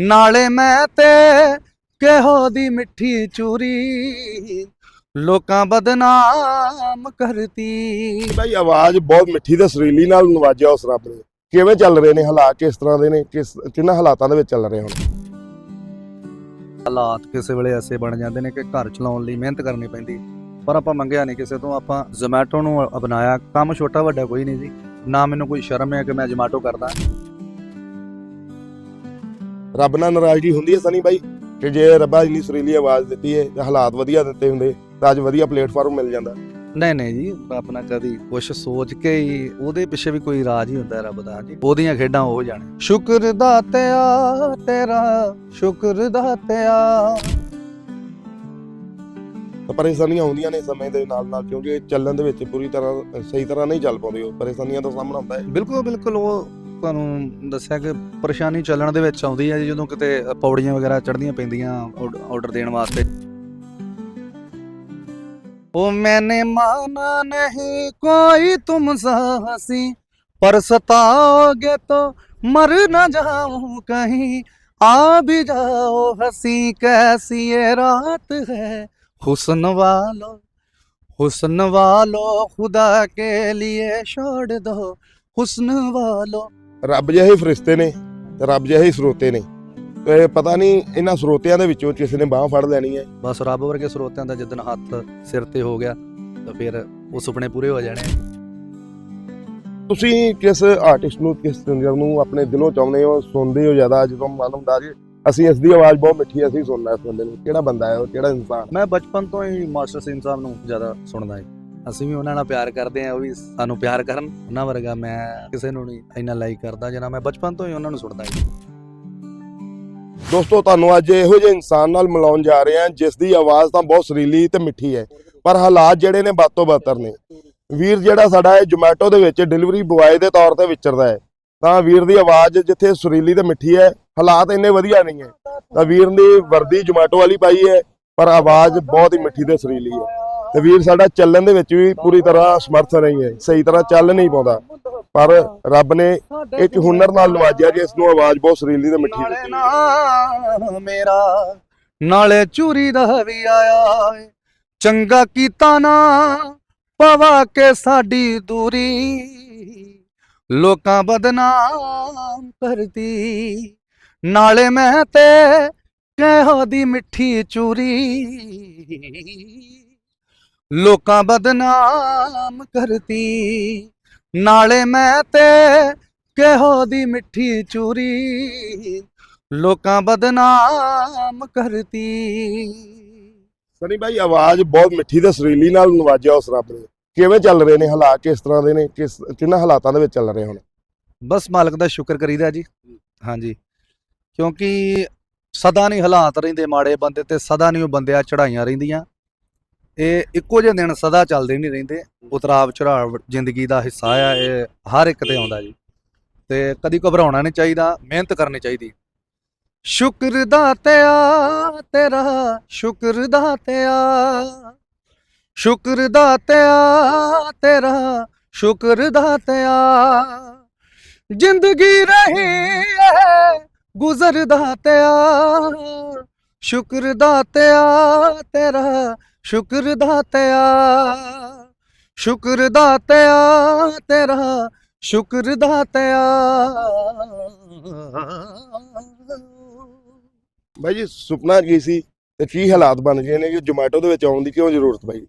ਨਾਲੇ ਮੈਂ ਤੇ ਕਿਹੋ ਦੀ ਮਿੱਠੀ ਚੂਰੀ ਲੋਕਾਂ ਬਦਨਾਮ ਕਰਤੀ। ਭਾਈ ਆਵਾਜ਼ ਬਹੁਤ ਮਿੱਠੀ ਤੇ ਸੁਰੀਲੀ ਨਾਲ ਨਵਾਜਿਆ ਉਸ ਰੱਬ ਨੇ। ਕਿਵੇਂ ਚੱਲ ਰਹੇ ਨੇ ਹਾਲਾਤ? ਕਿਸ ਤਰ੍ਹਾਂ ਦੇ ਨੇ? ਕਿਸ ਕਿੰਨਾ ਹਾਲਾਤਾਂ ਦੇ ਵਿੱਚ ਚੱਲ ਰਹੇ ਹੁਣ? ਹਾਲਾਤ ਕਿਸੇ ਵੇਲੇ ਐਸੇ ਬਣ ਜਾਂਦੇ ਨੇ ਕਿ ਘਰ ਚਲਾਉਣ ਲਈ ਮਿਹਨਤ ਕਰਨੀ ਪੈਂਦੀ। ਪਰ ਆਪਾਂ ਮੰਗਿਆ ਨਹੀਂ ਕਿਸੇ ਤੋਂ। ਆਪਾਂ ਜ਼ੋਮੈਟੋ ਨੂੰ ਅਪਣਾਇਆ। ਕੰਮ ਛੋਟਾ ਵੱਡਾ ਕੋਈ ਨਹੀਂ ਜੀ। ਨਾ ਮੈਨੂੰ ਕੋਈ ਸ਼ਰਮ ਹੈ ਕਿ ਮੈਂ ਜ਼ੋਮੈਟੋ ਕਰਦਾ। ਰੱਬ ਨਾਲ ਨਾਰਾਜ਼ਗੀ ਹੁੰਦੀ ਹੈ ਸਨੀ ਭਾਈ ਕਿ ਜੇ ਰੱਬਾ ਇੰਨੀ ਸੁਰੀਲੀ ਆਵਾਜ਼ ਦਿੱਤੀ ਹੈ ਤੇ ਹਾਲਾਤ ਵਧੀਆ ਦਿੱਤੇ ਹੁੰਦੇ ਤਾਂ ਅੱਜ ਵਧੀਆ ਪਲੇਟਫਾਰਮ ਮਿਲ ਜਾਂਦਾ। ਨਹੀਂ ਨਹੀਂ ਜੀ ਆਪਣਾ ਕਦੀ ਕੁਛ ਸੋਚ ਕੇ ਹੀ ਉਹਦੇ ਪਿੱਛੇ ਵੀ ਕੋਈ ਰਾਜ ਹੀ ਹੁੰਦਾ ਰੱਬ ਦਾ ਜੀ। ਉਹਦੀਆਂ ਖੇਡਾਂ ਹੋ ਜਾਣ। ਸ਼ੁਕਰ ਦਾਤਿਆ ਤੇਰਾ ਸ਼ੁਕਰ ਦਾਤਿਆ ਤਾਂ ਪਰੇਸ਼ਾਨੀਆਂ ਆਉਂਦੀਆਂ ਨੇ ਸਮੇਂ ਦੇ ਨਾਲ ਨਾਲ ਕਿਉਂਕਿ ਚੱਲਣ ਦੇ ਵਿੱਚ ਪੂਰੀ ਤਰ੍ਹਾਂ ਸਹੀ ਤਰ੍ਹਾਂ ਨਹੀਂ ਚੱਲ ਪਾਉਂਦੇ ਉਹ ਪਰੇਸ਼ਾਨੀਆਂ ਦਾ ਸਾਹਮਣਾ ਹੁੰਦਾ ਹੈ। ਬਿਲਕੁਲ ਬਿਲਕੁਲ ਉਹ ਤੁਹਾਨੂੰ ਦੱਸਿਆ ਕਿ ਪਰੇਸ਼ਾਨੀ ਚੱਲਣ ਦੇ ਵਿੱਚ ਆਉਂਦੀ ਹੈ ਜੀ, ਜਦੋਂ ਕਿਤੇ ਪੌੜੀਆਂ ਵਗੈਰਾ ਚੜ੍ਹਦੀਆਂ ਪੈਂਦੀਆਂ ਆਰਡਰ ਦੇਣ ਵਾਸਤੇ। ਉਹ ਮੈਨੇ ਮਾਨਾ ਨਹੀਂ ਕੋਈ ਤੁਮ ਸਾਸੀ ਪਰ ਸਤਾਓਗੇ ਤੋ ਮਰ ਨਾ ਜਾਉਂ ਕਹੀਂ। ਆ ਵੀ ਜਾਓ ਹਸੀ, ਕੈਸੀ ਇਹ ਰਾਤ ਹੈ? ਹੁਸਨ ਵਾਲੋ, ਹੁਸਨ वालो ਖੁਦਾ ਕੇ लिए ਛੋੜ ਦੋ। ਹੁਸਨ वालो ਰੱਬ ਜਿਹੇ ਫਰਿਸ਼ਤੇ ਨੇ ਤੇ ਰੱਬ ਜਿਹੇ ਸਰੋਤੇ ਨੇ। ਤੇ ਪਤਾ ਨਹੀਂ ਇਹਨਾਂ ਸਰੋਤਿਆਂ ਦੇ ਵਿੱਚੋਂ ਕਿਸੇ ਨੇ ਬਾਹ ਫੜ ਲੈਣੀ ਹੈ। ਬਸ ਰੱਬ ਵਰਗੇ ਸਰੋਤਿਆਂ ਦਾ ਜਿੱਦਨ ਹੱਥ ਸਿਰ ਤੇ ਹੋ ਗਿਆ ਤਾਂ ਫਿਰ ਉਹ ਸੁਪਨੇ ਪੂਰੇ ਹੋ ਜਾਣੇ। ਤੁਸੀਂ ਕਿਸ ਆਰਟਿਸਟ ਨੂੰ ਕਿਸ ਸਿੰਗਰ ਨੂੰ ਆਪਣੇ ਦਿਲੋਂ ਚਾਹੁੰਦੇ ਹੋ ਸੁਣਦੇ ਹੋ ਜ਼ਿਆਦਾ? ਜਦੋਂ ਮਨ ਹੁੰਦਾ ਜੀ ਅਸੀਂ ਇਸ ਦੀ ਆਵਾਜ਼ ਬਹੁਤ ਮਿੱਠੀ ਹੈ, ਅਸੀਂ ਸੁਣਨਾ ਇਸ ਬੰਦੇ ਨੂੰ। ਕਿਹੜਾ ਬੰਦਾ ਹੈ ਉਹ? ਕਿਹੜਾ ਇਨਸਾਨ? ਮੈਂ ਬਚਪਨ ਤੋਂ ਹੀ ਮਾਸਟਰ ਸਿੰਘ ਸਾਹਿਬ ਨੂੰ ਜ਼ਿਆਦਾ ਸੁਣਦਾ ਹਾਂ। ਅਸੀਂ ਵੀ ਉਹਨਾਂ ਨਾਲ ਪਿਆਰ ਕਰਦੇ ਹਾਂ, ਉਹ ਵੀ ਸਾਨੂੰ ਪਿਆਰ ਕਰਨ। ਉਹਨਾਂ ਵਰਗਾ ਮੈਂ ਕਿਸੇ ਨੂੰ ਨਹੀਂ ਇੰਨਾ ਲਾਈਕ ਕਰਦਾ ਜਿੰਨਾ ਮੈਂ ਬਚਪਨ ਤੋਂ ਹੀ ਉਹਨਾਂ ਨੂੰ ਸੁਣਦਾ ਹਾਂ। ਦੋਸਤੋ, ਤੁਹਾਨੂੰ ਅੱਜ ਇਹੋ ਜਿਹੇ ਇਨਸਾਨ ਨਾਲ ਮਿਲਾਉਣ ਜਾ ਰਹੇ ਹਾਂ, ਜਿਸ ਦੀ ਆਵਾਜ਼ ਤਾਂ ਬਹੁਤ ਸੁਰੀਲੀ ਤੇ ਮਿੱਠੀ ਹੈ, ਪਰ ਹਾਲਾਤ ਜਿਹੜੇ ਨੇ ਬਾਤੋਂ ਬਾਤਰ ਨੇ। ਵੀਰ ਜਿਹੜਾ ਸਾਡਾ ਹੈ ਜੋਮੈਟੋ ਦੇ ਵਿੱਚ ਡਿਲੀਵਰੀ ਬੁਆਏ ਦੇ ਤੌਰ ਤੇ ਵਿਚਰਦਾ ਹੈ, ਤਾਂ ਵੀਰ ਦੀ ਆਵਾਜ਼ ਜਿੱਥੇ ਸੁਰੀਲੀ ਤੇ ਮਿੱਠੀ ਹੈ, ਹਾਲਾਤ ਇੰਨੇ ਵਧੀਆ ਨਹੀਂ ਹੈ। ਤਾਂ ਵੀਰ ਦੀ ਵਰਦੀ ਜੋਮੈਟੋ ਵਾਲੀ ਪਾਈ ਹੈ, ਪਰ ਆਵਾਜ਼ ਬਹੁਤ ਹੀ ਮਿੱਠੀ ਤੇ ਸੁਰੀਲੀ ਹੈ। ਤੇ ਵੀਰ ਸਾਡਾ ਚੱਲਣ ਦੇ ਵਿੱਚ ਵੀ ਪੂਰੀ ਤਰ੍ਹਾਂ ਸਮਰਥ ਨਹੀਂ ਹੈ। ਸਹੀ ਤਰ੍ਹਾਂ ਚੱਲ ਨਹੀਂ ਪਾਉਂਦਾ। ਪਰ ਰੱਬ ਨੇ ਇੱਕ ਹੁਨਰ ਨਾਲ ਨਵਾਜਿਆ ਇਸ ਨੂੰ ਆਵਾਜ਼ ਬਹੁਤ ਸੁਰੀਲੀ ਤੇ ਮਿੱਠੀ ਦਿੱਤੀ। ਮੇਰਾ ਨਾਲੇ ਚੂਰੀ ਦਾ ਵੀ ਆਇਆ ਚੰਗਾ ਕੀਤਾ ਨਾ ਪਵਾ ਕੇ ਸਾਡੀ ਦੂਰੀ। ਲੋਕਾਂ ਬਦਨਾਮ ਕਰਦੀ। ਨਾਲੇ ਮੈਂ ਤੇ ਕਿਹੋ ਦੀ ਮਿੱਠੀ ਚੂਰੀ। ਲੋਕਾਂ ਬਦਨਾਮ ਕਰਦੀ ਨਾਲੇ ਮੈਂ ਤੇ ਕਿਹੋ ਦੀ ਮਿੱਠੀ ਚੂਰੀ। ਲੋਕਾਂ ਬਦਨਾਮ ਕਰਤੀ। ਸਨੀ ਭਾਈ ਆਵਾਜ਼ ਬਹੁਤ ਮਿੱਠੀ ਤੇ ਸੁਰੀਲੀ ਨਾਲ ਨਵਾਜਿਆ ਉਸ ਰੱਬ ਨੇ। ਕਿਵੇਂ ਚੱਲ ਰਹੇ ਨੇ ਹਾਲਾਤ? ਕਿਸ ਤਰ੍ਹਾਂ ਦੇ ਨੇ? ਕਿਸ ਕਿੰਨਾ ਹਾਲਾਤਾਂ ਦੇ ਵਿੱਚ ਚੱਲ ਰਹੇ ਹੁਣ? ਬਸ ਮਾਲਕ ਦਾ ਸ਼ੁਕਰ ਕਰੀਦਾ ਜੀ। ਹਾਂਜੀ। ਕਿਉਂਕਿ ਸਦਾ ਨਹੀਂ ਹਾਲਾਤ ਰਹਿੰਦੇ ਮਾੜੇ ਬੰਦੇ ਤੇ ਸਦਾ ਨਹੀਂ ਉਹ ਬੰਦਿਆਂ ਚੜਾਈਆਂ ਰਹਿੰਦੀਆਂ। ਇਹ ਇੱਕੋ ਜਿਹੇ ਦਿਨ ਸਦਾ ਚੱਲਦੇ ਨਹੀਂ ਰਹਿੰਦੇ। ਉਤਰਾਵ, ਚੜਾਵ ਜ਼ਿੰਦਗੀ ਦਾ ਹਿੱਸਾ ਆ, ਇਹ ਹਰ ਇੱਕ ਤੇ ਆਉਂਦਾ ਜੀ। ਤੇ ਕਦੀ ਘਬਰਾਉਣਾ ਨਹੀਂ ਚਾਹੀਦਾ, ਮਿਹਨਤ ਕਰਨੀ ਚਾਹੀਦੀ। ਸ਼ੁਕਰ ਦਾਤਿਆ ਤੇਰਾ, ਸ਼ੁਕਰ ਦਾਤਿਆ ਸ਼ੁਕਰ ਦਾਤਿਆ ਤੇਰਾ, ਸ਼ੁਕਰ ਦਾਤਿਆ ਜ਼ਿੰਦਗੀ ਰਹੀ ਹੈ ਗੁਜ਼ਰ ਦਾਤਿਆ ਸ਼ੁਕਰ ਦਾਤਿਆ ਤੇਰਾ ਸ਼ੁਕਰ ਦਾਤਿਆ ਸ਼ੁਕਰ ਦਾਤਿਆ ਤੇਰਾ ਸ਼ੁਕਰ ਦਾਤਿਆ ਭਾਈ ਜੀ ਸੁਪਨਾ ਕੀ ਸੀ ਤੇ ਕੀ ਹਾਲਾਤ ਬਣ ਗਏ ਨੇ? ਕਿ ਜੋਮੈਟੋ ਦੇ ਵਿੱਚ ਆਉਣ ਦੀ ਕਿਉਂ ਜ਼ਰੂਰਤ ਪਈ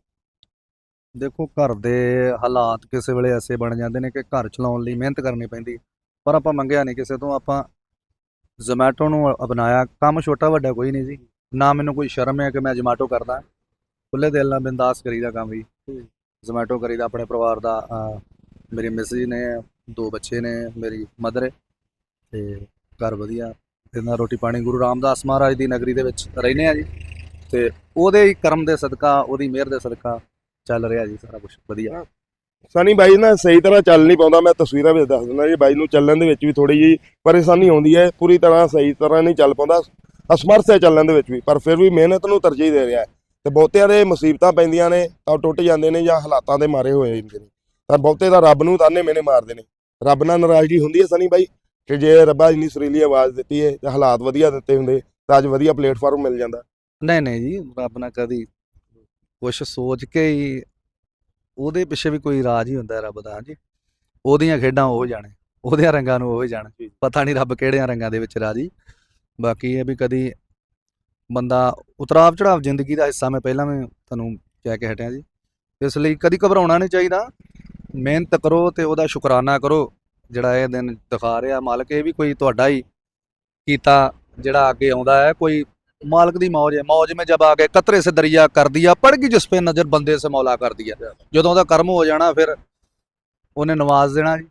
ਦੇਖੋ ਘਰ ਦੇ ਹਾਲਾਤ ਕਿਸੇ ਵੇਲੇ ਐਸੇ ਬਣ ਜਾਂਦੇ ਨੇ ਕਿ ਘਰ ਚਲਾਉਣ ਲਈ ਮਿਹਨਤ ਕਰਨੀ ਪੈਂਦੀ। ਪਰ ਆਪਾਂ ਮੰਗਿਆ ਨਹੀਂ ਕਿਸੇ ਤੋਂ। ਆਪਾਂ ਜ਼ੋਮੈਟੋ ਨੂੰ ਅਪਣਾਇਆ। ਕੰਮ ਛੋਟਾ ਵੱਡਾ ਕੋਈ ਨਹੀਂ ਜੀ। ਨਾ ਮੈਨੂੰ ਕੋਈ ਸ਼ਰਮ ਹੈ ਕਿ ਮੈਂ ਜ਼ੋਮੈਟੋ ਕਰਦਾ। ਖੁੱਲੇ ਦਿਲ ਨਾਲ ਬਿੰਦਾਸ ਕਰੀਦਾ ਕੰਮ ਵੀ ਜ਼ੋਮੈਟੋ ਕਰੀਦਾ ਆਪਣੇ ਪਰਿਵਾਰ ਦਾ ਮੇਰੀ ਮਿਸਿਸ ਨੇ ਦੋ ਬੱਚੇ ਨੇ ਮੇਰੀ ਮਦਰ ਤੇ ਘਰ ਵਧੀਆ। ਨਾਲ ਰੋਟੀ ਪਾਣੀ ਗੁਰੂ ਰਾਮਦਾਸ ਮਹਾਰਾਜ ਦੀ ਨਗਰੀ ਦੇ ਵਿੱਚ ਰਹਿੰਦੇ ਆ ਜੀ। ਤੇ ਉਹਦੇ ਹੀ ਕਰਮ ਦੇ ਸਦਕਾ ਉਹਦੀ ਮਿਹਰ ਦੇ ਸਦਕਾ ਚੱਲ ਰਿਹਾ ਜੀ ਸਾਰਾ ਕੁਝ ਵਧੀਆ। ਸਨੀ ਬਾਈ ਨਾ ਸਹੀ ਤਰ੍ਹਾਂ ਚੱਲ ਨਹੀਂ ਪਾਉਂਦਾ ਮੈਂ ਤਸਵੀਰਾਂ ਵਿੱਚ ਦੱਸ ਦਿੰਦਾ ਜੀ ਬਾਈ ਨੂੰ ਚੱਲਣ ਦੇ ਵਿੱਚ ਵੀ ਥੋੜੀ ਜਿਹੀ ਪਰੇਸ਼ਾਨੀ ਆਉਂਦੀ ਹੈ। ਪੂਰੀ ਤਰ੍ਹਾਂ ਸਹੀ ਤਰ੍ਹਾਂ ਨਹੀਂ ਚੱਲ ਪਾਉਂਦਾ। ਅਸਮਰਥ ਹੈ ਚੱਲਣ ਦੇ ਵਿੱਚ ਵੀ ਪਰ ਫਿਰ ਵੀ ਮਿਹਨਤ ਨੂੰ ਤਰਜੀਹ ਦੇ ਰਿਹਾ ਹੈ। ਤੇ ਬਹੁਤਿਆਂ ਦੇ ਮੁਸੀਬਤਾਂ ਪੈਂਦੀਆਂ ਨੇ ਤਾਂ ਟੁੱਟ ਜਾਂਦੇ ਨੇ ਜਾਂ ਹਾਲਾਤਾਂ ਦੇ ਮਾਰੇ ਹੋਏ ਜਾਂਦੇ ਨੇ। ਤਾਂ ਬਹੁਤੇ ਤਾਂ ਰੱਬ ਨੂੰ ਤਾਨੇ ਮੈਨੇ ਮਾਰਦੇ ਨੇ। ਰੱਬ ਨਾਲ ਨਾਰਾਜ਼ਗੀ ਹੁੰਦੀ ਹੈ ਸਨੀ ਬਾਈ ਕਿ ਜੇ ਰੱਬਾ ਇੰਨੀ ਸੁਰੀਲੀ ਆਵਾਜ਼ ਦਿੱਤੀ ਹੈ ਤੇ ਹਾਲਾਤ ਵਧੀਆ ਦਿੱਤੇ ਹੁੰਦੇ ਤਾਂ ਅੱਜ ਵਧੀਆ ਪਲੇਟਫਾਰਮ ਮਿਲ ਜਾਂਦਾ। ਨਹੀਂ ਨਹੀਂ ਜੀ ਰੱਬ ਨਾ ਕਦੀ ਕੁਛ ਸੋਚ ਕੇ ਹੀ ਉਹਦੇ ਪਿੱਛੇ ਵੀ ਕੋਈ ਰਾਜ ਹੀ ਹੁੰਦਾ ਰੱਬ ਦਾ ਜੀ ਉਹਦੀਆਂ ਖੇਡਾਂ ਉਹ ਜਾਣੇ ਉਹਦੇ ਰੰਗਾਂ ਨੂੰ ਉਹ ਜਾਣੇ। ਪਤਾ ਨਹੀਂ ਰੱਬ ਕਿਹੜਿਆਂ ਰੰਗਾਂ ਦੇ ਵਿੱਚ ਰਾਜੀ। ਬਾਕੀ ਇਹ ਵੀ ਕਦੀ ਬੰਦਾ ਉਤਰਾਵ ਚੜਾਵ ਜ਼ਿੰਦਗੀ ਦਾ ਹਿੱਸਾ, ਮੈਂ ਪਹਿਲਾਂ ਵੀ ਤੁਹਾਨੂੰ ਕਹਿ ਕੇ ਹਟਿਆ ਜੀ। ਇਸ ਲਈ ਕਦੀ ਘਬਰਾਉਣਾ ਨਹੀਂ ਚਾਹੀਦਾ। ਮਿਹਨਤ ਕਰੋ ਤੇ ਉਹਦਾ ਸ਼ੁਕਰਾਨਾ ਕਰੋ। ਜਿਹੜਾ ਇਹ ਦਿਨ ਦਿਖਾ ਰਿਹਾ ਮਾਲਕ, ਇਹ ਵੀ ਕੋਈ ਤੁਹਾਡਾ ਹੀ ਕੀਤਾ ਜਿਹੜਾ ਅੱਗੇ ਆਉਂਦਾ ਹੈ। ਕੋਈ ਮਾਲਕ ਦੀ ਮੌਜ ਹੈ। ਮੌਜ ਮੇ ਜਬ ਆ ਕੇ ਕਤਰੇ ਸੇ ਦਰਿਆ ਕਰਦੀ ਆ ਪੜ ਗਈ ਜਿਸ ਪੇ ਨਜ਼ਰ ਬੰਦੇ ਸੇ ਮੌਲਾ ਕਰ ਦਿਆ ਜਦੋਂ ਉਹਦਾ ਕਰਮ ਹੋ ਜਾਣਾ, ਫਿਰ ਉਹਨੇ ਨਵਾਜ਼ ਦੇਣਾ ਜੀ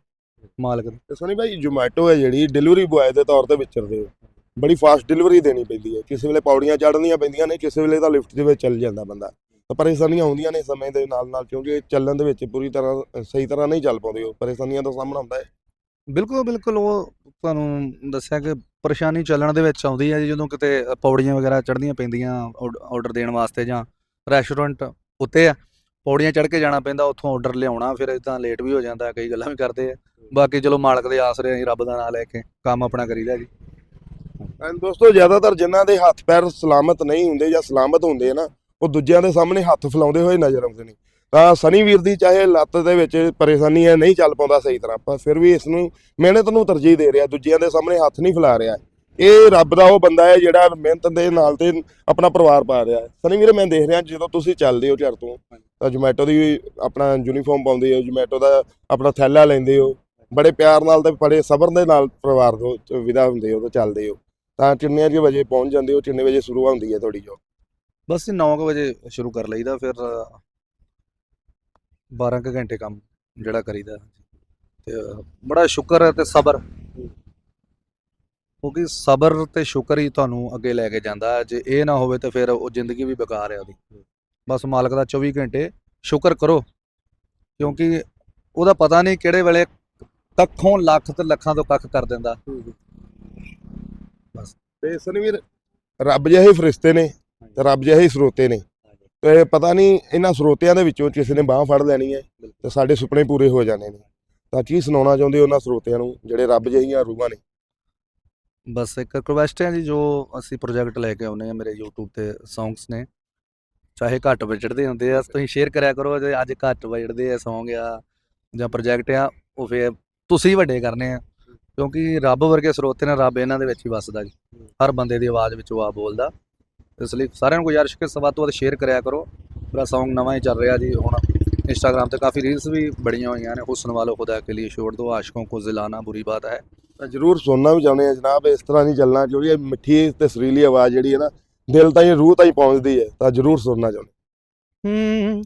ਮਾਲਕ ਨੂੰ ਸੋਨੀ ਭਾਈ ਜੋਮੈਟੋ ਹੈ ਜਿਹੜੀ ਡਿਲੀਵਰੀ ਬੁਆਏ ਦੇ ਤੌਰ ਤੇ ਵਿਚਰਦੇ ਹੋ। ਬੜੀ ਫਾਸਟ ਡਿਲੀਵਰੀ ਦੇਣੀ ਪੈਂਦੀ ਹੈ। ਕਿਸੇ ਵੇਲੇ ਪੌੜੀਆਂ ਚੜ੍ਹਨੀਆਂ ਪੈਂਦੀਆਂ ਨੇ ਕਿਸੇ ਵੇਲੇ ਤਾਂ ਲਿਫਟ ਦੇ ਵਿੱਚ ਚੱਲ ਜਾਂਦਾ ਬੰਦਾ। ਤਾਂ ਪਰੇਸ਼ਾਨੀਆਂ ਆਉਂਦੀਆਂ ਨੇ ਸਮੇਂ ਦੇ ਨਾਲ ਨਾਲ ਕਿਉਂਕਿ ਚੱਲਣ ਦੇ ਵਿੱਚ ਪੂਰੀ ਤਰ੍ਹਾਂ ਸਹੀ ਤਰ੍ਹਾਂ ਨਹੀਂ ਚੱਲ ਪਾਉਂਦੇ ਉਹ। ਪਰੇਸ਼ਾਨੀਆਂ ਦਾ ਸਾਹਮਣਾ ਹੁੰਦਾ ਹੈ। ਬਿਲਕੁਲ ਬਿਲਕੁਲ। ਉਹ ਤੁਹਾਨੂੰ ਦੱਸਿਆ ਕਿ ਪਰੇਸ਼ਾਨੀ ਚੱਲਣ ਦੇ ਵਿੱਚ ਆਉਂਦੀ ਹੈ ਜੀ ਜਦੋਂ ਕਿਤੇ ਪੌੜੀਆਂ ਵਗੈਰਾ ਚੜ੍ਹਨੀਆਂ ਪੈਂਦੀਆਂ ਆਰਡਰ ਦੇਣ ਵਾਸਤੇ ਜਾਂ ਰੈਸਟੋਰੈਂਟ ਉੱਤੇ ਆ ਪੌੜੀਆਂ ਚੜ੍ਹ ਕੇ ਜਾਣਾ ਪੈਂਦਾ ਉੱਥੋਂ ਆਰਡਰ ਲਿਆਉਣਾ ਫਿਰ ਇਦਾਂ ਲੇਟ ਵੀ ਹੋ ਜਾਂਦਾ ਕਈ ਗੱਲਾਂ ਵੀ ਕਰਦੇ ਆ। ਬਾਕੀ ਚਲੋ ਮਾਲਕ ਦੇ ਆਸਰੇ ਅਸੀਂ ਰੱਬ ਦਾ ਨਾਮ ਲੈ ਕੇ ਕੰਮ ਆਪਣਾ ਕਰੀਦਾ ਜੀ। ਦੋਸਤੋ, ਜ਼ਿਆਦਾਤਰ ਜਿਨ੍ਹਾਂ ਦੇ ਹੱਥ ਪੈਰ ਸਲਾਮਤ ਨਹੀਂ ਹੁੰਦੇ ਜਾਂ ਸਲਾਮਤ ਹੁੰਦੇ ਆ ਨਾ, ਉਹ ਦੂਜਿਆਂ ਦੇ ਸਾਹਮਣੇ ਹੱਥ ਫੈਲਾਉਂਦੇ ਹੋਏ ਨਜ਼ਰ ਆਉਂਦੇ ਨੇ। ਤਾਂ ਸਨੀ ਵੀਰ ਦੀ ਚਾਹੇ ਲੱਤ ਦੇ ਵਿੱਚ ਪਰੇਸ਼ਾਨੀ ਹੈ, ਨਹੀਂ ਚੱਲ ਪਾਉਂਦਾ ਸਹੀ ਤਰ੍ਹਾਂ, ਪਰ ਫਿਰ ਵੀ ਇਸ ਨੂੰ ਮਿਹਨਤ ਨੂੰ ਤਰਜੀਹ ਦੇ ਰਿਹਾ, ਦੂਜਿਆਂ ਦੇ ਸਾਹਮਣੇ ਹੱਥ ਨਹੀਂ ਫੈਲਾ ਰਿਹਾ। ਇਹ ਰੱਬ ਦਾ ਉਹ ਬੰਦਾ ਹੈ ਜਿਹੜਾ ਮਿਹਨਤ ਦੇ ਨਾਲ ਤੇ ਆਪਣਾ ਪਰਿਵਾਰ ਪਾ ਰਿਹਾ ਹੈ। ਸਨੀ ਵੀਰ ਮੈਂ ਦੇਖ ਰਿਹਾ ਜਦੋਂ ਤੁਸੀਂ ਚੱਲਦੇ ਹੋ ਘਰ ਤੋਂ, ਤਾਂ ਜੋਮੈਟੋ ਦੀ ਆਪਣਾ ਯੂਨੀਫਾਰਮ ਪਾਉਂਦੇ ਹੋ, ਜੋਮੈਟੋ ਦਾ ਆਪਣਾ ਥੈਲਾ ਲੈਂਦੇ ਹੋ, ਬੜੇ ਪਿਆਰ ਨਾਲ ਤੇ ਬੜੇ ਸਬਰ ਦੇ ਨਾਲ ਪਰਿਵਾਰ ਤੋਂ ਵਿਦਾ ਹੁੰਦੇ ਹੋ ਤੇ ਚੱਲਦੇ ਹੋ। ਤਾਂ ਕਿੰਨੇ ਕੁ ਵਜੇ ਪਹੁੰਚ ਜਾਂਦੇ ਹੋ ਕਿੰਨੇ ਵਜੇ ਸ਼ੁਰੂ ਹੁੰਦੀ ਹੈ ਤੁਹਾਡੀ ਜੋਬ ਬਸ 9 ਵਜੇ ਸ਼ੁਰੂ ਕਰ ਲਈਦਾ, ਫਿਰ 12 ਕੁ ਘੰਟੇ ਕੰਮ ਜਿਹੜਾ ਕਰੀਦਾ। ਤੇ, ਬੜਾ ਸ਼ੁਕਰ ਹੈ ਤੇ ਸਬਰ। ਕਿਉਂਕਿ ਸਬਰ ਤੇ ਸ਼ੁਕਰ ਹੀ ਤੁਹਾਨੂੰ ਅੱਗੇ ਲੈ ਕੇ ਜਾਂਦਾ ਜੇ ਇਹ ਨਾ ਹੋਵੇ ਤਾਂ ਫਿਰ ਉਹ ਜ਼ਿੰਦਗੀ ਵੀ ਬੇਕਾਰ ਹੈ ਉਹਦੀ। ਬਸ ਮਾਲਕ ਦਾ 24 ਘੰਟੇ ਸ਼ੁਕਰ ਕਰੋ। ਕਿਉਂਕਿ ਉਹਦਾ ਪਤਾ ਨਹੀਂ ਕਿਹੜੇ ਵੇਲੇ ਕੱਖੋਂ ਲੱਖ ਤੇ ਲੱਖਾਂ ਤੋਂ ਕੱਖ ਕਰ ਦਿੰਦਾ। ਤੇ ਸਨਵੀਰ ਰੱਬ ਜਿਹੇ ਫਰਿਸ਼ਤੇ ਨੇ ਤੇ ਰੱਬ ਜਿਹੇ ਸਰੋਤੇ ਨੇ। ਤੇ ਪਤਾ ਨਹੀਂ ਇਹਨਾਂ ਸਰੋਤਿਆਂ ਦੇ ਵਿੱਚੋਂ ਕਿਸੇ ਨੇ ਬਾਹ ਫੜ ਲੈਣੀ ਹੈ ਤੇ ਸਾਡੇ ਸੁਪਨੇ ਪੂਰੇ ਹੋ ਜਾਣੇ ਨੇ। ਤਾਂ ਕੀ ਸੁਣਾਉਣਾ ਚਾਹੁੰਦੇ ਉਹਨਾਂ ਸਰੋਤਿਆਂ ਨੂੰ ਜਿਹੜੇ ਰੱਬ ਜਿਹੀਆਂ ਰੂਹਾਂ ਨੇ? ਬਸ ਇੱਕ ਰਿਕੁਐਸਟ ਹੈ ਜੀ, ਜੋ ਅਸੀਂ ਪ੍ਰੋਜੈਕਟ ਲੈ ਕੇ ਆਉਨੇ ਆ ਮੇਰੇ YouTube ਤੇ Songs ਨੇ। ਚਾਹੇ ਘੱਟ ਬਜਟ ਦੇ ਹੁੰਦੇ ਆ, ਤੁਸੀਂ ਸ਼ੇਅਰ ਕਰਿਆ ਕਰੋ ਜੇ ਅੱਜ ਘੱਟ ਵਿਚੜਦੇ ਆ Song ਆ ਜਾਂ ਪ੍ਰੋਜੈਕਟ ਆ, ਉਹ ਫੇਰ ਤੁਸੀਂ ਵੱਡੇ ਕਰਨੇ ਆ। ਕਿਉਂਕਿ ਰੱਬ ਵਰਗੇ ਸਰੋਤੇ ਨੇ ਰੱਬ ਇਹਨਾਂ ਦੇ ਵਿੱਚ ਹੀ ਵੱਸਦਾ ਜੀ। ਹਰ ਬੰਦੇ ਦੀ ਆਵਾਜ਼ ਵਿੱਚ ਉਹ ਆ ਬੋਲਦਾ। ਇਸ ਲਈ ਸਾਰਿਆਂ ਨੂੰ ਗੁਜ਼ਾਰਿਸ਼ ਕਿ ਸਵਾਦ ਤੋਂ ਵੱਧ ਸ਼ੇਅਰ ਕਰਿਆ ਕਰੋ। ਮੇਰਾ Song ਨਵਾਂ ਹੀ ਚੱਲ ਰਿਹਾ ਜੀ। ਹੁਣ ਇੰਸਟਾਗ੍ਰam ਤੇ ਕਾਫੀ ਰੀਲਸ ਵੀ ਬੜੀਆਂ ਹੋਈਆਂ ਨੇ। ਹੁਸਨ ਵਾਲੋ ਖੁਦਾ ਕੇ ਲਈ ਛੋੜ ਦੋ। ਆਸ਼ਿਕੋਂ ਕੋ ਜ਼ਿਲਾਨਾ ਬੁਰੀ ਬਾਤ ਹੈ। ਜ਼ਰੂਰ ਸੁਣਨਾ ਵੀ ਚਾਹੁੰਦੇ ਆ ਜਨਾਬ ਇਸ ਤਰ੍ਹਾਂ ਨਹੀਂ ਚੱਲਣਾ। ਕਿਉਂਕਿ ਇਹ ਮਿੱਠੀ ਤੇ ਸਰੀਲੀ ਆਵਾਜ਼ ਜਿਹੜੀ ਹੈ ਨਾ ਦਿਲ ਤਾਂ ਰੂਹ ਤਾਂ ਪਹੁੰਚਦੀ ਹੈ। ਤਾਂ ਜ਼ਰੂਰ ਸੁਣਨਾ ਚਾਹੁੰਦੇ ਹੂੰ।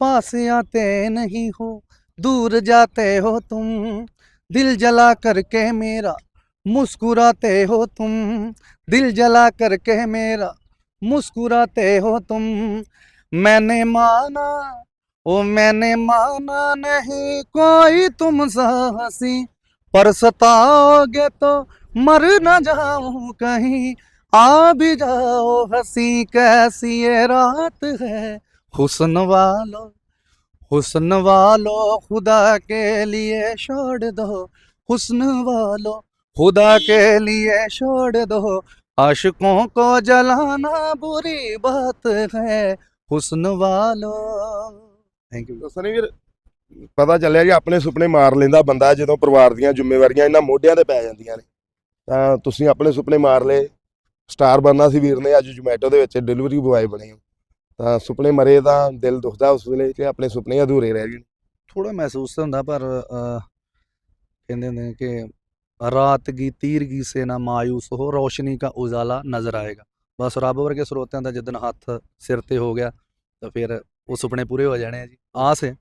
ਪਾਸਿਆਂ ਤੇ ਨਹੀਂ ਹੋ ਦੂਰ ਜਾਤੇ ਹੋ ਤੂੰ दिल जला करके मेरा मुस्कुराते हो तुम दिल जला करके मेरा मुस्कुराते हो तुम मैंने माना ओ मैंने माना नहीं कोई तुम सा हंसी पर सताओगे तो मर न जाऊं कहीं आ भी जाओ हंसी कैसी ये रात है हुस्न वालो हुस्न वालो खुदा के लिए छोड़ दो हुस्न वालो खुदा के लिए छोड़ दो आशिकों को जलाना बुरी बात है हुस्न वालो थैंक यू ਤਾਂ ਸਨੀ ਵੀਰ ਪਤਾ ਚੱਲਿਆ ਕਿ ਆਪਣੇ ਸੁਪਨੇ ਮਾਰ ਲੈਂਦਾ ਬੰਦਾ ਜਦੋਂ ਪਰਿਵਾਰ ਦੀਆਂ ਜ਼ਿੰਮੇਵਾਰੀਆਂ ਇਹਨਾਂ ਮੋਢਿਆਂ ਤੇ ਪੈ ਜਾਂਦੀਆਂ ਨੇ ਤਾਂ ਤੁਸੀਂ ਆਪਣੇ ਸੁਪਨੇ ਮਾਰ ਲਏ ਸਟਾਰ ਬਣਨਾ ਸੀ ਵੀਰ ਨੇ ਅੱਜ ਜੋਮੈਟੋ ਦੇ ਵਿੱਚ ਡਿਲੀਵਰੀ ਬੁਆਏ ਬਣੇ ਹੋ ਤਾਂ ਸੁਪਨੇ ਮਰੇ ਤਾਂ ਦਿਲ ਦੁਖਦਾ ਉਸ ਵੇਲੇ ਕਿ ਆਪਣੇ ਸੁਪਨੇ ਅਧੂਰੇ ਰਹਿ ਗਏ। ਥੋੜਾ ਮਹਿਸੂਸ ਤਾਂ ਹੁੰਦਾ ਪਰ ਕਹਿੰਦੇ ਨੇ ਕਿ ਰਾਤ ਕੀ ਤੀਰਗੀ ਸੇ ਨਾ ਮਾਯੂਸ ਹੋ ਰੋਸ਼ਨੀ ਕਾ ਉਜਾਲਾ ਨਜ਼ਰ ਆਏਗਾ। ਬਸ ਰੱਬ ਵਰਗੇ ਸਰੋਤਿਆਂ ਦਾ ਜਿੱਦਨ ਹੱਥ ਸਿਰ ਤੇ ਹੋ ਗਿਆ ਤਾਂ ਫਿਰ ਉਹ ਸੁਪਨੇ ਪੂਰੇ ਹੋ ਜਾਣੇ ਆ ਜੀ। ਆਸ ਹੈ।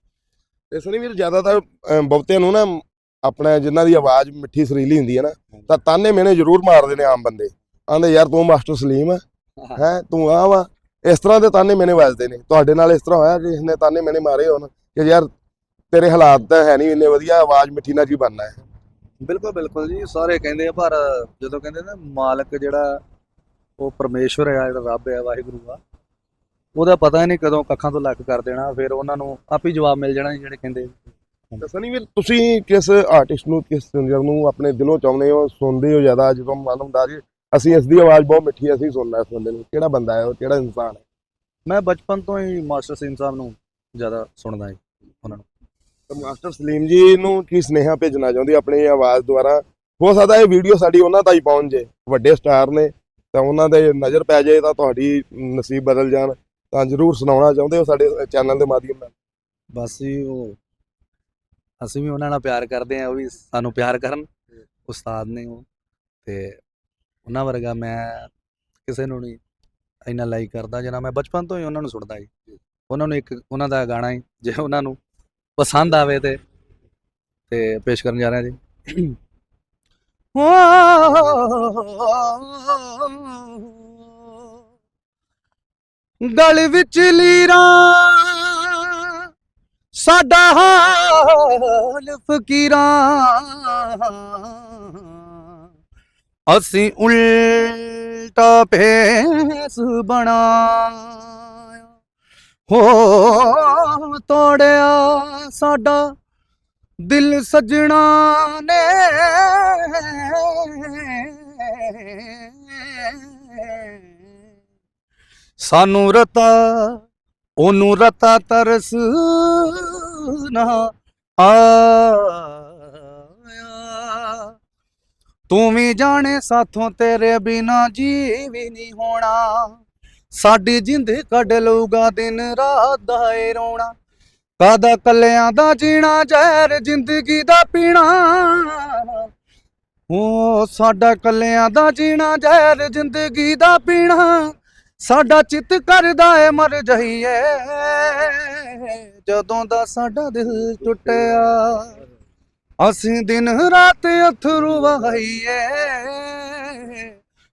ਤੇ ਸਨੀ ਵੀਰ ਜ਼ਿਆਦਾਤਰ ਬਹੁਤਿਆਂ ਨੂੰ ਨਾ ਆਪਣਾ ਜਿਨ੍ਹਾਂ ਦੀ ਆਵਾਜ਼ ਮਿੱਠੀ ਸੁਰੀਲੀ ਹੁੰਦੀ ਹੈ ਨਾ ਤਾਂ ਤਾਨੇ ਮੈਨੇ ਜ਼ਰੂਰ ਮਾਰਦੇ ਨੇ ਆਮ ਬੰਦੇ। ਆਂਦੇ ਯਾਰ ਤੂੰ ਮਾਸਟਰ ਸਲੀਮ ਹੈ। ਹੈ ਤੂੰ ਆ ਵਾ ਇਸ ਤਰ੍ਹਾਂ ਦੇ ਤਾਨੇ ਮੈਨੇ ਵੱਜਦੇ ਨੇ। ਤੁਹਾਡੇ ਨਾਲ ਇਸ ਤਰ੍ਹਾਂ ਹੋਇਆ ਕਿ ਇਸਨੇ ਤਾਨੇ ਮੈਨੇ ਮਾਰੇ ਹੋਣ ਕਿ ਯਾਰ ਤੇਰੇ ਹਾਲਾਤ ਤਾਂ ਹੈ ਨਹੀਂ ਇੰਨੇ ਵਧੀਆ ਆਵਾਜ਼ ਮਿੱਠੀ ਨਾਲ ਕੀ ਬਣਨਾ ਹੈ। ਬਿਲਕੁਲ ਬਿਲਕੁਲ ਜੀ। ਸਾਰੇ ਕਹਿੰਦੇ ਆ ਪਰ ਜਦੋਂ ਕਹਿੰਦੇ ਨਾ ਮਾਲਕ ਜਿਹੜਾ ਉਹ ਪਰਮੇਸ਼ਵਰ ਆ ਜਿਹੜਾ ਰੱਬ ਆ ਵਾਹਿਗੁਰੂ ਆ ਉਹਦਾ ਪਤਾ ਹੀ ਨਹੀਂ ਕਦੋਂ ਕੱਖਾਂ ਤੋਂ ਲੱਕ ਕਰ ਦੇਣਾ ਫਿਰ ਉਹਨਾਂ ਨੂੰ ਆਪ ਹੀ ਜਵਾਬ ਮਿਲ ਜਾਣਾ ਜੀ ਜਿਹੜੇ ਕਹਿੰਦੇ ਤਾਂ ਸਨੀ ਵੀਰ ਤੁਸੀਂ ਕਿਸ ਆਰਟਿਸਟ ਨੂੰ ਕਿਸ ਸਿੰਗਰ ਨੂੰ ਆਪਣੇ ਦਿਲੋਂ ਚਾਹੁੰਦੇ ਹੋ ਸੁਣਦੇ ਹੋ ਜ਼ਿਆਦਾ? ਜਦੋਂ ਮਨ ਹੁੰਦਾ ਜੀ ਅਸੀਂ ਇਸ ਦੀ ਆਵਾਜ਼ ਬਹੁਤ ਮਿੱਠੀ ਹੈ, ਅਸੀਂ ਸੁਣਨਾ ਇਸ ਬੰਦੇ ਨੂੰ ਕਿਹੜਾ ਬੰਦਾ ਹੈ ਉਹ ਕਿਹੜਾ ਇਨਸਾਨ ਹੈ? ਮੈਂ ਬਚਪਨ ਤੋਂ ਹੀ ਮਾਸਟਰ ਸਿੰਘ ਸਾਹਿਬ ਨੂੰ ਜ਼ਿਆਦਾ ਸੁਣਦਾ ਹਾਂ ਉਹਨਾਂ ਨੂੰ। ਤਾਂ ਮਾਸਟਰ ਸਲੀਮ ਜੀ ਨੂੰ ਕੀ ਸੁਨੇਹਾ ਭੇਜਣਾ ਚਾਹੁੰਦੀ ਆਪਣੀ ਆਵਾਜ਼ ਦੁਆਰਾ? ਹੋ ਸਕਦਾ ਇਹ ਵੀਡੀਓ ਸਾਡੀ ਉਹਨਾਂ ਤਾਈਂ ਪਹੁੰਚ ਜੇ ਵੱਡੇ ਸਟਾਰ ਨੇ ਤਾਂ ਉਹਨਾਂ ਦੇ ਨਜ਼ਰ ਪੈ ਜਾਏ ਤਾਂ ਤੁਹਾਡੀ ਨਸੀਬ ਬਦਲ ਜਾਣ ਤਾਂ ਜਰੂਰ ਸੁਣਾਉਣਾ ਚਾਹੁੰਦੇ ਹੋ ਸਾਡੇ ਚੈਨਲ ਦੇ ਮਾਧਿਅਮ ਨਾਲ? ਬਸ ਜੀ ਉਹ ਅਸੀਂ ਵੀ ਉਹਨਾਂ ਨਾਲ ਪਿਆਰ ਕਰਦੇ ਆ ਉਹ ਵੀ ਸਾਨੂੰ ਪਿਆਰ ਕਰਨ ਉਸਤਾਦ ਨੇ ਉਹ ਤੇ ਉਹਨਾਂ ਵਰਗਾ ਮੈਂ ਕਿਸੇ ਨੂੰ ਨਹੀਂ ਇੰਨਾ ਲਾਈਕ ਕਰਦਾ ਜਿੰਨਾ ਮੈਂ ਬਚਪਨ ਤੋਂ ਹੀ ਉਹਨਾਂ ਨੂੰ ਸੁਣਦਾ ਜੀ। ਉਹਨਾਂ ਨੂੰ ਇੱਕ ਉਹਨਾਂ ਦਾ ਗਾਣਾ ਹੀ ਜੇ ਉਹਨਾਂ ਨੂੰ ਪਸੰਦ ਆਵੇ ਤੇ ਤੇ ਪੇਸ਼ ਕਰਨ ਜਾ ਰਹੇ ਹਾਂ ਜੀ। ਗਲ ਵਿੱਚ ਲੀਰਾਂ ਸਾਡਾ ਹਾਲ ਫਕੀਰਾਂ। ਅਸੀਂ ਉਲਟਾ ਭੇਸ ਬਣਾਇਆ। ਹੋ ਤੋੜਿਆ ਸਾਡਾ ਦਿਲ ਸਜਣਾ ਨੇ। ਸਾਨੂੰ ਰਤਾ, ਉਹਨੂੰ ਰਤਾ ਤਰਸ ਨਾ ਆਇਆ ਤੂੰ ਵੀ ਜਾਣੇ ਸਾਥੋਂ ਤੇਰੇ ਬਿਨਾ ਜੀ ਵੀ ਨਹੀਂ ਹੋਣਾ। ਸਾਡੀ ਜਿੰਦ ਕੱਢ ਲਊਗਾ, ਦਿਨ ਰਾਤ ਦਾ ਏ ਰੋਣਾ। ਕਾਦਾ ਕੱਲਿਆਂ ਦਾ ਜੀਣਾ, ਜ਼ਹਿਰ ਜ਼ਿੰਦਗੀ ਦਾ ਪੀਣਾ। ਉਹ ਸਾਡਾ ਕੱਲਿਆਂ ਦਾ ਜੀਣਾ, ਜ਼ਹਿਰ ਜ਼ਿੰਦਗੀ ਦਾ ਪੀਣਾ। ਸਾਡਾ ਚਿੱਤ ਕਰਦਾ ਏ, ਮਰ ਜਾਈਏ। ਜਦੋਂ ਦਾ ਸਾਡਾ ਦਿਲ ਟੁੱਟਿਆ ਅਸੀਂ ਦਿਨ ਰਾਤ ਅਥਰੂ ਵਹਾਈਏ।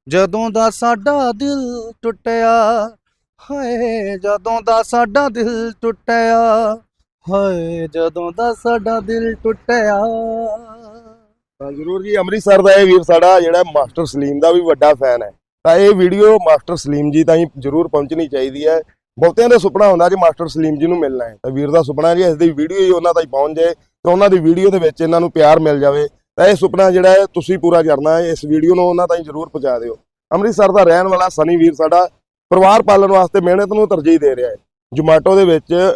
ਜਦੋਂ ਦਾ ਸਾਡਾ ਦਿਲ ਟੁੱਟਿਆ, ਹਾਏ, ਜਦੋਂ ਦਾ ਸਾਡਾ ਦਿਲ ਟੁੱਟਿਆ, ਹਾਏ, ਜਦੋਂ ਦਾ ਸਾਡਾ ਦਿਲ ਟੁੱਟਿਆ। ਤਾਂ ਜਰੂਰ ਜੀ, ਅੰਮ੍ਰਿਤਸਰ ਦਾ ਇਹ ਵੀਰ ਸਾਡਾ ਜਿਹੜਾ ਮਾਸਟਰ ਸਲੀਮ ਦਾ ਵੀ ਵੱਡਾ ਫੈਨ ਹੈ। ਤਾਂ ਇਹ ਵੀਡੀਓ ਮਾਸਟਰ ਸਲੀਮ ਜੀ ਤਾਈਂ ਜਰੂਰ ਪਹੁੰਚਣੀ ਚਾਹੀਦੀ ਹੈ। ਬਹੁਤਿਆਂ ਦਾ ਸੁਪਨਾ ਹੁੰਦਾ ਜੀ ਮਾਸਟਰ ਸਲੀਮ ਜੀ ਨੂੰ ਮਿਲਣਾ ਹੈ। ਤਾਂ ਵੀਰ ਦਾ ਸੁਪਨਾ ਜੀ, ਇਸ ਦੀ ਵੀਡੀਓ ਹੀ ਉਹਨਾਂ ਤਾਈਂ ਪਹੁੰਚ ਜਾਏ। ਤੇ ਉਹਨਾਂ ਦੀ ਵੀਡੀਓ ਦੇ ਵਿੱਚ ਇਹਨਾਂ ਨੂੰ ਪਿਆਰ ਮਿਲ ਜਾਵੇ, ਤਾਂ ਇਹ ਸੁਪਨਾ ਜਿਹੜਾ ਹੈ, ਤੁਸੀਂ ਪੂਰਾ ਕਰਨਾ ਹੈ, ਇਸ ਵੀਡੀਓ ਨੂੰ ਉਹਨਾਂ ਤਾਈਂ ਜਰੂਰ ਪਹੁੰਚਾ ਦਿਓ। ਅੰਮ੍ਰਿਤਸਰ ਦਾ ਰਹਿਣ ਵਾਲਾ ਸਨੀ ਵੀਰ ਸਾਡਾ ਪਰਿਵਾਰ ਪਾਲਣ ਵਾਸਤੇ ਮਿਹਨਤ ਨੂੰ ਤਰਜੀਹ ਦੇ ਰਿਹਾ ਹੈ। ਜੋਮੈਟੋ ਦੇ ਵਿੱਚ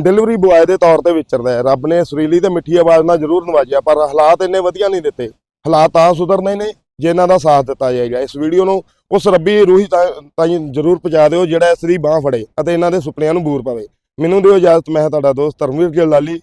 ਡਿਲੀਵਰੀ ਬੁਆਏ ਦੇ ਤੌਰ ਤੇ ਵਿਚਰਦਾ ਹੈ। ਰੱਬ ਨੇ ਸੁਰੀਲੀ ਤੇ ਮਿੱਠੀ ਆਵਾਜ਼ ਨਾਲ ਜ਼ਰੂਰ ਨਵਾਜਿਆ, ਪਰ ਹਾਲਾਤ ਇੰਨੇ ਵਧੀਆ ਨਹੀਂ ਦਿੱਤੇ। ਹਾਲਾਤ ਤਾਂ ਸੁਧਰਨੇ ਨੇ, ਜੇ ਇਹਨਾਂ ਦਾ ਸਾਥ ਦਿੱਤਾ ਜਾਏਗਾ। ਇਸ ਵੀਡੀਓ ਨੂੰ ਉਸ ਰੱਬੀ ਰੂਹੀ ਤਾਂ- ਤਾਈਂ ਜ਼ਰੂਰ ਪਹੁੰਚਾ ਦਿਓ, ਜਿਹੜਾ ਇਸ ਦੀ ਬਾਹ ਫੜੇ ਅਤੇ ਇਹਨਾਂ ਦੇ ਸੁਪਨਿਆਂ ਨੂੰ ਬੂਰ ਪਾਵੇ। ਮੈਨੂੰ ਦਿਓ ਇਜਾਜ਼ਤ, ਮੈਂ ਤੁਹਾਡਾ ਦੋਸਤ ਧਰਮਵੀਰ ਗਿੱਲ ਲਾਲੀ।